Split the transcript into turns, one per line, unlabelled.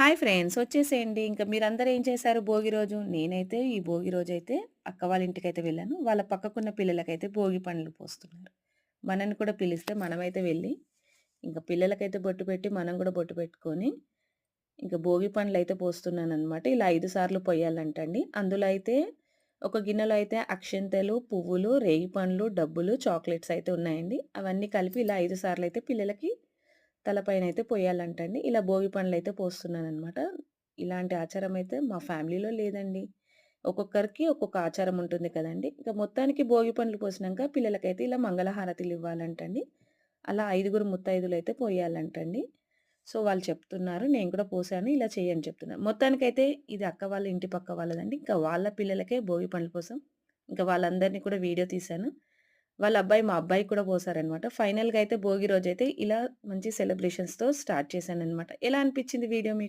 Hi friends వచ్చేసేయండి. ఇంక మీరందరూ ఏం చేశారు భోగి రోజు? నేనైతే ఈ భోగి రోజు అయితే అక్క వాళ్ళ ఇంటికైతే వెళ్ళాను. వాళ్ళ పక్కకున్న పిల్లలకైతే భోగి పండ్లు పోస్తున్నారు. మనని కూడా పిలిస్తే మనమైతే వెళ్ళి, ఇంకా పిల్లలకైతే బొట్టు పెట్టి, మనం కూడా బొట్టు పెట్టుకొని, ఇంకా భోగి పండ్లయితే పోస్తున్నాననమాట. ఇలా ఐదు సార్లు పొయ్యాలంటండి. అందులో అయితే ఒక గిన్నెలో అయితే అక్షంతలు పువ్వులు, రేగిపండ్లు, డబ్బులు, చాక్లెట్స్ అయితే ఉన్నాయండి. అవన్నీ కలిపి ఇలా ఐదు సార్లు అయితే పిల్లలకి తలపైన అయితే పోయాలంటండి ఇలా భోగి పండ్లయితే పోస్తున్నాననమాట. ఇలాంటి ఆచారం అయితే మా ఫ్యామిలీలో లేదండి. ఒక్కొక్కరికి ఒక్కొక్క ఆచారం ఉంటుంది కదండి ఇక మొత్తానికి భోగి పండ్లు పోసినాక పిల్లలకైతే ఇలా మంగళహారతులివ్వాలంటండి. అలా ఐదుగురు ముత్తైదులైతే పోయాలంటండి. సో, వాళ్ళు చెప్తున్నారు. నేను కూడా పోసాను. ఇలా చేయని చెప్తున్నాను చెప్తున్నారు. మొత్తానికైతే ఇది అక్క వాళ్ళ ఇంటి పక్క వాళ్ళదండి. ఇంకా వాళ్ళ పిల్లలకే భోగి పండ్ల కోసం ఇంకా వాళ్ళందరిని కూడా వీడియో తీశాను. వాళ్ళ అబ్బాయి మా అబ్బాయి కూడా పోసారనమాట. ఫైనల్‌గా అయితే భోగి రోజు అయితే ఇలా మంచి సెలబ్రేషన్స్‌తో స్టార్ట్ చేశాను అనమాట ఎలా అనిపించింది వీడియో మీకు?